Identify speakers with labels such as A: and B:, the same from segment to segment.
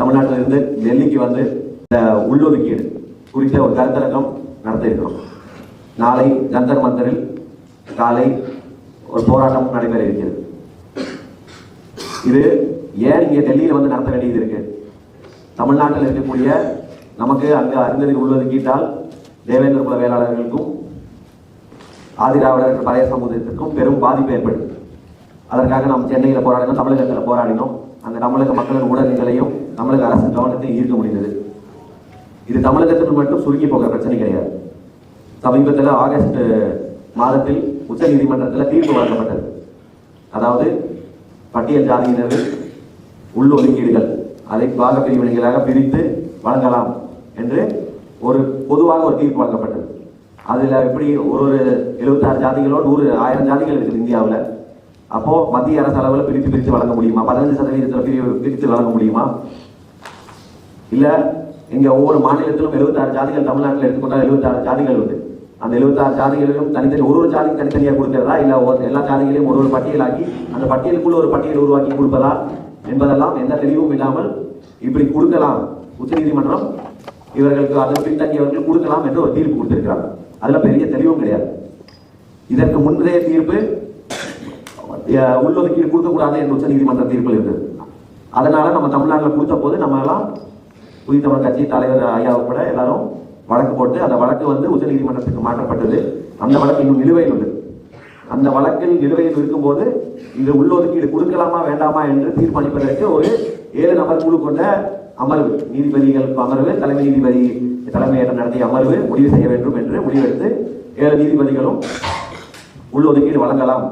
A: தமிழ்நாட்டிலிருந்து டெல்லிக்கு வந்து இந்த உள்ளொதுக்கீடு குறித்த ஒரு கருத்தரங்கம் நடத்த இருக்கிறோம் நாளை ஜந்தர் மந்தரில் காலை ஒரு போராட்டம் நடைபெற இருக்கிறது. இது ஏன் இங்கே டெல்லியில் வந்து நடத்த வேண்டியது இருக்கு? தமிழ்நாட்டில் இருக்கக்கூடிய நமக்கு அங்கு அருந்ததி உள்ளொதுக்கீட்டால் தேவேந்திர குல வேளாளர்களுக்கும் ஆதிராவிடர் பழைய சமூகத்திற்கும் பெரும் பாதிப்பு ஏற்படுது அதற்காக நாம் சென்னையில் போராடினோம் தமிழகத்தில் போராடினோம். அந்த தமிழக மக்களின் ஊடகங்களையும் தமிழக அரசு கவனத்தை ஈர்க்க முடிந்தது. இது தமிழகத்தில் மட்டும் சுருங்கி போகிற பிரச்சனை கிடையாது. சமீபத்தில் ஆகஸ்ட் மாதத்தில் உச்ச நீதிமன்றத்தில் தீர்ப்பு வழங்கப்பட்டது. அதாவது பட்டியல் ஜாதியினர் உள்ளொதுக்கீடுகள் அதை பாக பிரிவினைகளாக பிரித்து வழங்கலாம் என்று ஒரு பொதுவாக ஒரு தீர்ப்பு வழங்கப்பட்டது. அதில் எப்படி ஒரு ஒரு எழுபத்தாறு ஜாதிகளோ நூறு ஆயிரம் ஜாதிகள் இருக்குது இந்தியாவில். அப்போது மத்திய அரசு அளவில் பிரித்து பிரித்து வழங்க முடியுமா? பதினஞ்சு சதவீதத்தில் பிரி பிரித்து வழங்க முடியுமா? இல்லை இங்கே ஒவ்வொரு மாநிலத்திலும் 76 ஜாதிகள் தமிழ்நாட்டில் எடுத்துக்கொண்டால் 76 ஜாதிகள் உண்டு. அந்த 76 ஜாதிகளிலும் தனித்தனி ஒரு ஒரு ஜாதிக்கு தனித்தனியாக கொடுக்கிறதா? இல்லை ஒரு எல்லா ஜாதிகளையும் ஒரு ஒரு பட்டியலாக்கி அந்த பட்டியலுக்குள்ள ஒரு பட்டியல் உருவாக்கி கொடுப்பதா? என்பதெல்லாம் எந்த தெளிவும் இல்லாமல் இப்படி கொடுக்கலாம். உச்சநீதிமன்றம் இவர்களுக்கு அதை பின்தங்கியவர்கள் கொடுக்கலாம் என்று ஒரு தீர்ப்பு கொடுத்திருக்கிறாங்க. அதில் பெரிய தெளிவும் கிடையாது. இதற்கு முந்தைய தீர்ப்பு உள்ளொதுக்கீடு கொடுக்கக்கூடாது என்று உச்சநீதிமன்ற தீர்ப்பில் இருந்தது. அதனால நம்ம தமிழ்நாட்டில் கொடுத்த போது நம்ம எல்லாம் புதிய தமிழ் கட்சி தலைவர் ஐயா உட்பட எல்லாரும் வழக்கு போட்டு அந்த வழக்கு வந்து உச்சநீதிமன்றத்துக்கு மாற்றப்பட்டது. அந்த வழக்கு இன்னும் நிலுவையில் உள்ளது. அந்த வழக்கில் நிலுவையில் இருக்கும்போது இது உள்ளொதுக்கீடு கொடுக்கலாமா வேண்டாமா என்று தீர்மானிப்பதற்கு ஒரு ஏழு நபர் குழு கொண்ட அமர்வு. நீதிபதிகள் அமர்வு தலைமை நீதிபதி தலைமையேற்ற நடத்திய அமர்வு முடிவு செய்ய வேண்டும் என்று முடிவெடுத்து ஏழு நீதிபதிகளும் உள்ளொதுக்கீடு வழங்கலாம்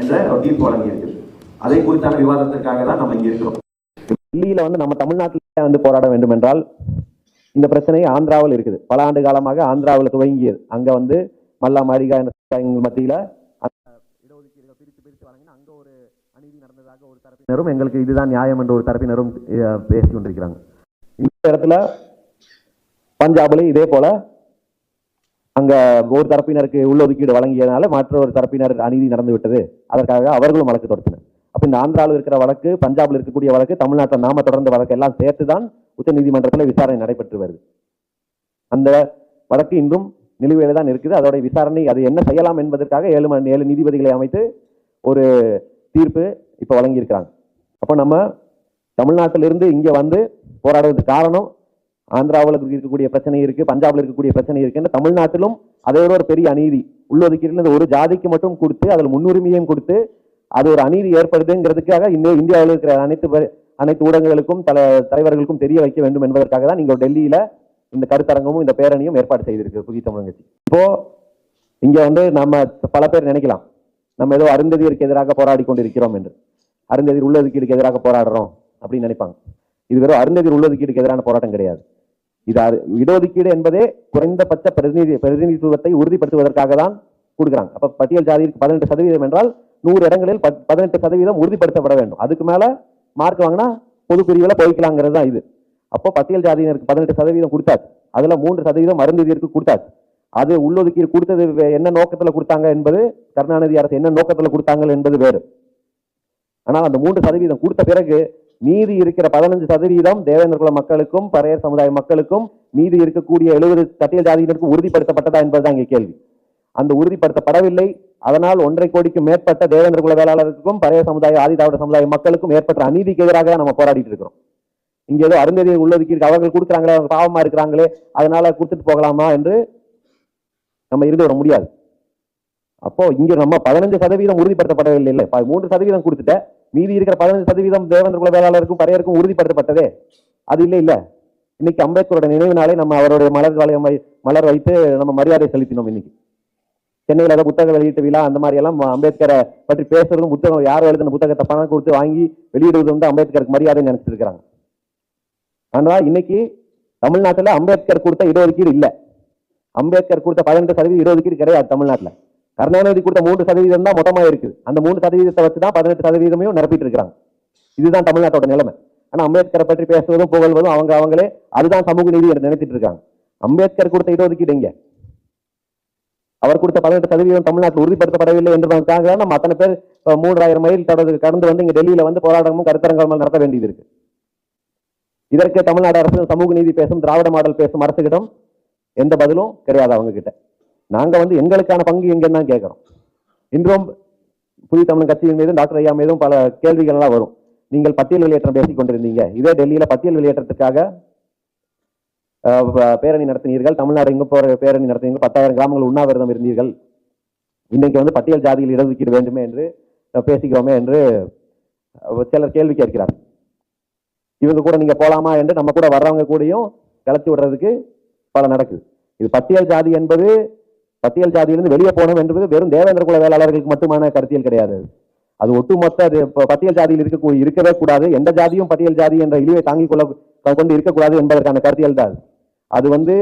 A: என்ற ஒரு தீர்ப்பு வழங்கியிருக்கு. அதை குறித்தான விவாதத்திற்காக தான் நம்ம இங்க இருக்கிறோம்.
B: டெல்லியில வந்து நம்ம தமிழ்நாட்டில் வந்து போராட வேண்டும் என்றால் இந்த பிரச்சனை ஆந்திராவில் இருக்குது. பல ஆண்டு காலமாக ஆந்திராவில் துவங்கியது. அங்க வந்து மல்லா மாளிகா என்ற மத்தியில அந்த இடஒதுக்கீடுகள் பிரித்து பிரித்து வழங்கின அங்க ஒரு அநீதி நடந்ததாக ஒரு தரப்பினரும் எங்களுக்கு இதுதான் நியாயம் என்று ஒரு தரப்பினரும் பேசி கொண்டிருக்கிறாங்க. இந்த இடத்துல பஞ்சாப்ல இதே போல அங்க ஒரு தரப்பினருக்கு உள்ளொதுக்கீடு வழங்கியதனால மற்ற ஒரு தரப்பினர் அநீதி நடந்து விட்டது அதற்காக அவர்களும் வழக்கு தொடுத்தனர். அப்ப இந்த ஆந்திராவில் இருக்கிற வழக்கு பஞ்சாபில் இருக்கக்கூடிய வழக்கு தமிழ்நாட்டில் நாம தொடர்ந்த வழக்கு எல்லாம் சேர்த்து தான் உச்சநீதிமன்றத்தில் விசாரணை நடைபெற்று வருது. அந்த வழக்கு இன்றும் நிலுவையில் தான் இருக்குது. அதோடைய விசாரணை அது என்ன செய்யலாம் என்பதற்காக ஏழு மணி ஏழு நீதிபதிகளை அமைத்து ஒரு தீர்ப்பு இப்போ வழங்கியிருக்கிறாங்க. அப்போ நம்ம தமிழ்நாட்டிலிருந்து இங்கே வந்து போராடுவதற்கு காரணம் ஆந்திராவில் இருக்கக்கூடிய பிரச்சனை இருக்குது பஞ்சாபில் இருக்கக்கூடிய பிரச்சனை இருக்குன்னு தமிழ்நாட்டிலும் அதே ஒரு பெரிய அநீதி. உள்ளொதுக்கீடுல ஒரு ஜாதிக்கு மட்டும் கொடுத்து அதில் முன்னுரிமையும் கொடுத்து அது ஒரு அநீதி ஏற்படுதுங்கிறதுக்காக இன்னும் இந்தியாவில் இருக்கிற அனைத்து அனைத்து ஊடகங்களுக்கும் தல தலைவர்களுக்கும் தெரிய வைக்க வேண்டும் என்பதற்காக தான் நீங்கள் டெல்லியில் இந்த கருத்தரங்கமும் இந்த பேரணியும் ஏற்பாடு செய்திருக்கு புதிய தமிழ் கட்சி. இப்போ இங்கே வந்து நம்ம பல பேர் நினைக்கலாம். நம்ம ஏதோ அருந்ததியருக்கு எதிராக போராடி கொண்டிருக்கிறோம் என்று. அருந்ததியர் உள்ளதுக்கீடுக்கு எதிராக போராடுறோம் அப்படின்னு நினைப்பாங்க. இது வெறும் அருந்ததியர் உள்ளதுக்கீடுக்கு எதிரான போராட்டம் கிடையாது. இது அரு- இடஒதுக்கீடு என்பதே குறைந்தபட்ச பிரதிநிதி பிரதிநிதித்துவத்தை உறுதிப்படுத்துவதற்காக தான் கொடுக்குறாங்க. அப்போ பட்டியல் ஜாதிக்கு பதினெட்டு சதவீதம் என்றால் நூறு இடங்களில் பத்- பதினெட்டு சதவீதம் உறுதிப்படுத்தப்பட வேண்டும். அதுக்கு மேல மார்க் வாங்கினா பொது பிரிவுல போய்க்கலாங்கிறது தான் இது. அப்போ பட்டியல் ஜாதியினருக்கு பதினெட்டு சதவீதம் கொடுத்தாச்சு. அதுல மூன்று சதவீதம் மருந்துதியருக்கு கொடுத்தாச்சு. அது உள்ளொதுக்கீடு கொடுத்தது என்ன நோக்கத்துல கொடுத்தாங்க என்பது கருணாநிதி அரசு என்ன நோக்கத்துல கொடுத்தாங்க என்பது வேறு. ஆனால் அந்த மூன்று சதவீதம் கொடுத்த பிறகு மீதி இருக்கிற பதினஞ்சு சதவீதம் தேவேந்திர குல மக்களுக்கும் பறையர் சமுதாய மக்களுக்கும் மீதி இருக்கக்கூடிய எழுபது பட்டியல் ஜாதியினருக்கும் உறுதிப்படுத்தப்பட்டதா என்பதுதான் இங்கே கேள்வி. அந்த உறுதிப்படுத்தப்படவில்லை. அதனால் ஒன்றரை கோடிக்கும் மேற்பட்ட தேவேந்திர குல வேளாளருக்கும் பழைய சமுதாய ஆதி திராவிட சமுதாய மக்களுக்கும் ஏற்பட்ட அநீதிக்கு எதிராக நம்ம போராடிட்டு இருக்கிறோம். இங்கே ஏதோ அருந்ததி உள்ளதுக்கு அவர்கள் கொடுக்குறாங்களே அவங்க பாவமாக இருக்கிறாங்களே அதனால கொடுத்துட்டு போகலாமா என்று நம்ம இருந்து வர முடியாது. அப்போ இங்க நம்ம பதினஞ்சு சதவீதம் உறுதிப்படுத்தப்படவில்லை இல்லை. மூன்று சதவீதம் கொடுத்துட்ட. மீதி இருக்கிற பதினஞ்சு சதவீதம் தேவேந்திர குல வேளாளருக்கும் பறையருக்கும் உறுதிப்படுத்தப்பட்டதே. அது இல்லை இல்லை. இன்னைக்கு அம்பேத்கரோட நினைவு நாளை நம்ம அவருடைய மலர் வளையம் வை- மலர் வைத்து நம்ம மரியாதை செலுத்தினோம் இன்னைக்கு. சென்னையில் ஏதாவது புத்தக வெளியீட்டு விழா அந்த மாதிரி எல்லாம் அம்பேத்கரை பற்றி பேசுறதும் புத்தகம் யார் எழுதின புத்தகத்தை பணம் கொடுத்து வாங்கி வெளியிடுவது வந்து அம்பேத்கருக்கு மரியாதை நினைச்சிட்டு இருக்கிறாங்க. ஆனால் இன்னைக்கு தமிழ்நாட்டுல அம்பேத்கர் கொடுத்த இடஒதுக்கீடு இல்லை. அம்பேத்கர் கொடுத்த பதினெட்டு சதவீத இடஒதுக்கீடு கிடையாது தமிழ்நாட்டில். கருணாநிதி கொடுத்த மூன்று சதவீதம் தான் மொத்தமாக இருக்குது அந்த மூணு சதவீதத்தை வச்சு தான் பதினெட்டு சதவீதமையும் நிரப்பிட்டு இருக்கிறாங்க. இதுதான் தமிழ்நாட்டோட நிலைமை. ஆனால் அம்பேத்கரை பற்றி பேசுவதும் புகழ்வதும் அவங்க அவங்களே அதுதான் சமூக நீதி என்று நினைச்சிட்டு இருக்காங்க. அம்பேத்கர் கொடுத்த இடஒதுக்கீடு இங்கே அவர் கொடுத்த பதினெட்டு சதவீதம் தமிழ்நாட்டில் உறுதிப்படுத்தப்படவில்லை என்பதற்காக தான் நம்ம அத்தனை பேர் மூன்றாயிரம் மைல் தொடர்ந்து கடந்து வந்து இங்க டெல்லியில வந்து போராட்டமும் கருத்தரங்கமும் நடத்த வேண்டியது இருக்கு. இதற்கு தமிழ்நாடு அரசு சமூக நீதி பேசும் திராவிட மாடல் பேசும் அரசுகிடம் எந்த பதிலும் கிடையாது அவங்க கிட்ட நாங்க வந்து எங்களுக்கான பங்கு எங்கன்னு தான் கேட்கிறோம். இன்றும் புதிய தமிழ் கட்சியின் மீதும் டாக்டர் ஐயா மீதும் பல கேள்விகள் எல்லாம் வரும். நீங்கள் பட்டியல் வெளியேற்றம் பேசிக் கொண்டிருந்தீங்க. இதே டெல்லியில பட்டியல் வெளியேற்றத்துக்காக பேரணி நடத்தினீர்கள். தமிழ்நாடு எங்கே போகிற பேரணி நடத்தினீர்கள்? பத்தாயிரம் கிராமங்கள் உண்ணாவிரதம் இருந்தீர்கள். இன்றைக்கு வந்து பட்டியல் ஜாதியில் இடஒதுக்கீடு வேண்டுமே என்று பேசிக்கிறோமே என்று சிலர் கேள்வி கேட்கிறார். இவங்க கூட நீங்கள் போகலாமா என்று நம்ம கூட வர்றவங்க கூடயும் கிளச்சி விடுறதுக்கு பல நடக்குது இது பட்டியல் ஜாதி என்பது பட்டியல் ஜாதியிலிருந்து வெளியே போகணும் என்பது வெறும் தேவேந்திர குல வேளாளர்களுக்கு மட்டுமான கருத்தியல் கிடையாது. அது ஒட்டுமொத்த அது பட்டியல் ஜாதியில் இருக்க இருக்கவே கூடாது. எந்த ஜாதியும் பட்டியல் ஜாதி என்ற இழிவை தாங்கிக் கொள்ள கொண்டு இருக்கக்கூடாது என்பதற்கான கருத்தியல் தான் அது. வந்து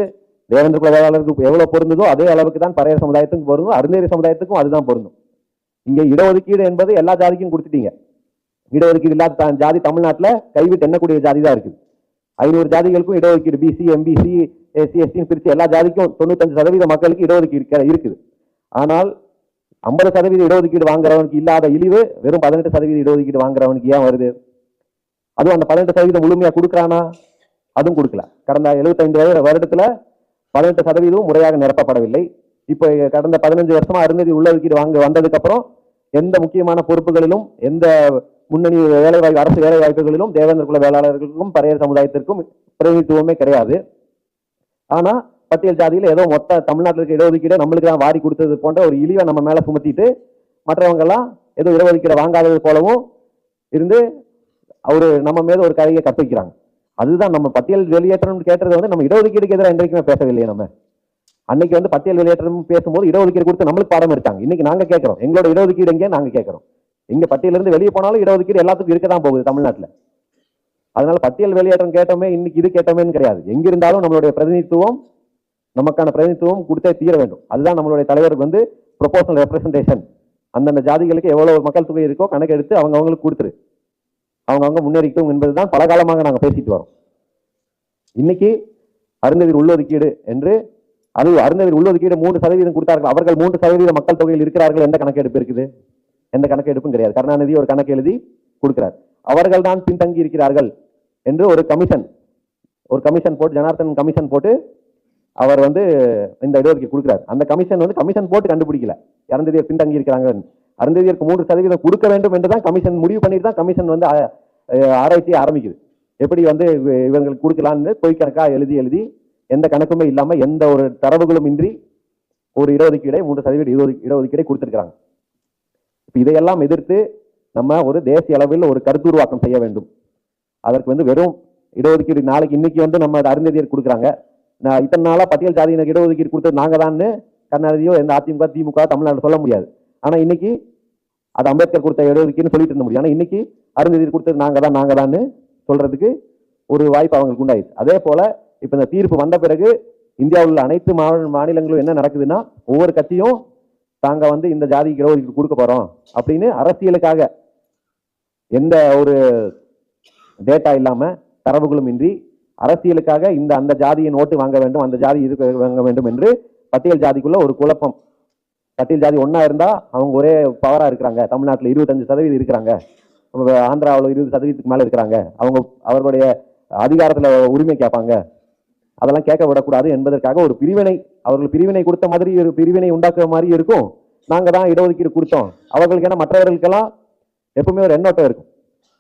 B: தேவேந்திர குல எவ்வளோ எவ்வளவு பொருந்ததோ அதே அளவுக்கு தான் பறையர் சமுதாயத்துக்கும் பொருந்தும் அருந்தேரி சமுதாயத்துக்கும் அதுதான் பொருந்தும். இங்க இடஒதுக்கீடு என்பது எல்லா ஜாதிக்கும் கொடுத்துட்டீங்க. இடஒதுக்கீடு இல்லாத ஜாதி தமிழ்நாட்டில் கைவிட்டு எண்ணக்கூடிய ஜாதி தான் இருக்குது. ஐநூறு ஜாதிகளுக்கும் இடஒதுக்கீடு பிசி எம்பிசி எஸ்சி எஸ்டின்னு பிரிச்சு எல்லா ஜாதிக்கும் தொண்ணூத்தஞ்சு சதவீத மக்களுக்கு இடஒதுக்கீடு இருக்குது. ஆனால் ஐம்பது சதவீத இடஒதுக்கீடு வாங்குறவனுக்கு இல்லாத இழிவு வெறும் பதினெட்டு சதவீத இடஒதுக்கீடு வாங்குறவனுக்கு ஏன் வருது? அதுவும் அந்த பதினெட்டு சதவீதம் முழுமையாக கொடுக்குறானா? அதுவும் கொடுக்கல. கடந்த 75 வருட வருடத்துல பதினெட்டு சதவீதம் முறையாக நிரப்பப்படவில்லை. இப்போ கடந்த பதினஞ்சு வருஷமா அருந்ததி உள்ளொதுக்கீடு வாங்க வந்ததுக்கு அப்புறம் எந்த முக்கியமான பொறுப்புகளிலும் எந்த முன்னணி வேலைவாய்ப்பு அரசு வேலை வாய்ப்புகளிலும் தேவேந்திர குல வேளாளர்களுக்கும் பறையர் சமுதாயத்திற்கும் பிரதிநிதித்துவமே கிடையாது. ஆனா பட்டியல் ஜாதியில் ஏதோ மொத்த தமிழ்நாட்டில் இருக்க இடஒதுக்கீடு நம்மளுக்கு தான் வாரி கொடுத்தது போன்ற ஒரு இழிவை நம்ம மேலே சுமத்திட்டு மற்றவங்கெல்லாம் ஏதோ இடஒதுக்கீடு வாங்காதது போலவும் இருந்து அவர் நம்ம மீது ஒரு கதையை கற்பிக்கிறாங்க. அதுதான் நம்ம பட்டியல் வெளியேற்றம் கேட்டது வந்து நம்ம இடஒதுக்கீடுக்கு எதிராக இன்றைக்குமே பேசவில்லையே நம்ம. அன்னைக்கு வந்து பட்டியல் வெளியேற்றம் பேசும்போது இடஒதுக்கீடு கொடுத்து நம்மளுக்கு பாடம் எடுத்தாங்க இன்னைக்கு நாங்க கேட்கிறோம். எங்களோட இடஒதுக்கீடு எங்கே நாங்க கேட்கிறோம். எங்க பட்டியலிருந்து வெளியே போனாலும் இடஒதுக்கீடு எல்லாத்துக்கும் இருக்க தான் போகுது தமிழ்நாட்டில். அதனால பட்டியல் வெளியேற்றம் கேட்டோமே இன்னைக்கு இது கேட்டோமேன்னு கிடையாது. எங்கிருந்தாலும் நம்மளுடைய பிரதிநிதித்துவம் நமக்கான பிரதிநிதித்துவம் கொடுத்தே தீர வேண்டும். அதுதான் நம்மளுடைய தலைவருக்கு வந்து ப்ரொபோசனல் ரெப்ரஸன்டேஷன் அந்தந்த ஜாதிகளுக்கு எவ்வளவு மக்கள் தொகை இருக்கோ கணக்கெடுத்து அவங்க அவங்களுக்கு கொடுத்துரு. அவங்க அவங்க என்பது என்பதுதான் பல காலமாக நாங்கள் பேசிட்டு வரோம். இன்னைக்கு அருந்ததிர் உள்ளொதுக்கீடு என்று அது அருந்ததிர் உள்ளொதுக்கீடு மூன்று சதவீதம் கொடுத்தார்கள். அவர்கள் மூன்று சதவீத மக்கள் தொகையில் இருக்கிறார்கள் எந்த கணக்கெடுப்பு இருக்குது. எந்த கணக்கெடுப்பும் கிடையாது. கருணாநிதி ஒரு கணக்கு எழுதி கொடுக்கிறார். அவர்கள் தான் பின்தங்கி இருக்கிறார்கள் என்று ஒரு கமிஷன் ஒரு கமிஷன் போட்டு ஜனார்தன் கமிஷன் போட்டு அவர் வந்து இந்த இடஒதுக்கீடு கொடுக்குறாரு. அந்த கமிஷன் வந்து கமிஷன் போட்டு கண்டுபிடிக்கல. இறந்ததியர் பின்தங்கி இருக்கிறாங்க அருந்ததியருக்கு மூன்று சதவீதம் கொடுக்க வேண்டும் என்று தான் கமிஷன் முடிவு பண்ணிட்டு தான் கமிஷன் வந்து ஆராய்ச்சியை ஆராய்ச்சி ஆரம்பிக்குது. எப்படி வந்து இவ- இவங்களுக்கு கொடுக்கலாம்னு பொய் கணக்காக எழுதி எழுதி எந்த கணக்குமே இல்லாமல் எந்த ஒரு தரவுகளும் இன்றி ஒரு இடஒதுக்கீடை மூன்று சதவீதம் இருபது இடஒதுக்கீடை கொடுத்துருக்குறாங்க. இப்போ இதையெல்லாம் எதிர்த்து நம்ம ஒரு தேசிய அளவில் ஒரு கருத்துருவாக்கம் செய்ய வேண்டும். அதற்கு வந்து வெறும் இடஒதுக்கீடு நாளைக்கு இன்னைக்கு வந்து நம்ம அருந்ததியர் கொடுக்குறாங்க. நான் இத்தனை நாளாக பட்டியல் ஜாதியினர் இடஒதுக்கீடு கொடுத்தது நாங்கள் தான்னு கர்நாடகையோ எந்த அதிமுக திமுக தமிழ்நாடு சொல்ல முடியாது. ஆனால் இன்னைக்கு அது அம்பேத்கர் கொடுத்த இடஒதுக்கீடுன்னு சொல்லிட்டு இருந்த முடியும். ஆனால் இன்னைக்கு அருந்ததியர் கொடுத்தது நாங்கள் தான் நாங்கள் தான்னு சொல்றதுக்கு ஒரு வாய்ப்பு அவங்களுக்கு உண்டாயிடுச்சு. அதே போல இப்போ இந்த தீர்ப்பு வந்த பிறகு இந்தியாவில் உள்ள அனைத்து மாநிலங்களும் என்ன நடக்குதுன்னா ஒவ்வொரு கட்சியும் தாங்கள் வந்து இந்த ஜாதிக்கு இடஒதுக்கீடு கொடுக்க போகிறோம் அப்படின்னு அரசியலுக்காக எந்த ஒரு டேட்டா இல்லாமல் தரவுகளும் இன்றி அரசியலுக்காக இந்த அந்த ஜாதியின் ஓட்டு வாங்க வேண்டும் அந்த ஜாதி இது வாங்க வேண்டும் என்று பட்டியல் ஜாதிக்குள்ள ஒரு குழப்பம் பட்டியல் ஜாதி ஒன்றா இருந்தால் அவங்க ஒரே பவராக இருக்கிறாங்க. தமிழ்நாட்டில் இருபத்தஞ்சு சதவீதம் இருக்கிறாங்க. ஆந்திராவில் இருபது சதவீதத்துக்கு மேலே இருக்கிறாங்க. அவங்க அவர்களுடைய அதிகாரத்தில் உரிமை கேட்பாங்க. அதெல்லாம் கேட்க விடக்கூடாது என்பதற்காக ஒரு பிரிவினை அவர்கள் பிரிவினை கொடுத்த மாதிரி ஒரு பிரிவினை உண்டாக்குற மாதிரி இருக்கும். நாங்கள் தான் இடஒதுக்கீடு கொடுத்தோம். அவர்களுக்கு ஏன்னா மற்றவர்களுக்கெல்லாம் எப்பவுமே ஒரு எண்ணோட்டம் இருக்கும்.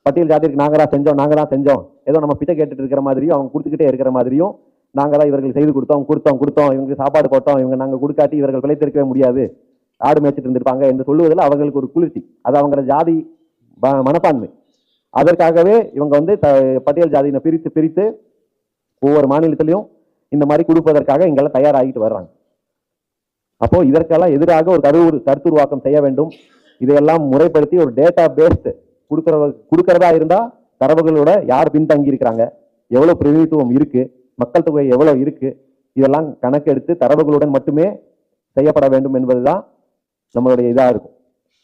B: பட்டியல் ஜாதிக்கு நாங்கள் தான் செஞ்சோம் நாங்கள் தான் செஞ்சோம். ஏதோ நம்ம பிச்சை கேட்டுட்டு இருக்கிற மாதிரியும் அவங்க கொடுத்துக்கிட்டே இருக்கிற மாதிரியும் நாங்கள் தான் இவர்கள் செய்து கொடுத்தோம் கொடுத்தோம் கொடுத்தோம். இவங்களுக்கு சாப்பாடு போட்டோம் இவங்க நாங்கள் கொடுக்காட்டி இவர்கள் பிழைத்திருக்கவே முடியாது. ஆடு மேய்ச்சிட்டு இருந்திருப்பாங்க என்று சொல்லுவதில் அவர்களுக்கு ஒரு குளிர்ச்சி. அது அவங்கள ஜாதி மனப்பான்மை. அதற்காகவே இவங்க வந்து த- பட்டியல் ஜாதியினை பிரித்து பிரித்து ஒவ்வொரு மாநிலத்திலையும் இந்த மாதிரி கொடுப்பதற்காக இங்கெல்லாம் தயாராகிட்டு வர்றாங்க. அப்போ இதற்கெல்லாம் எதிராக ஒரு கரு கருத்துருவாக்கம் செய்ய வேண்டும். இதையெல்லாம் முறைப்படுத்தி ஒரு டேட்டா பேஸ்டு கொடுக்கற கொடுக்கறதா இருந்தால் தரவுகளோட யார் பின்தங்கி இருக்கிறாங்க எவ்வளோ பிரதிநிதித்துவம் இருக்குது மக்கள் தொகை எவ்வளோ இருக்குது இதெல்லாம் கணக்கெடுத்து தரவுகளுடன் மட்டுமே செய்யப்பட வேண்டும் என்பதுதான் நம்மளுடைய இதா இருக்கும்.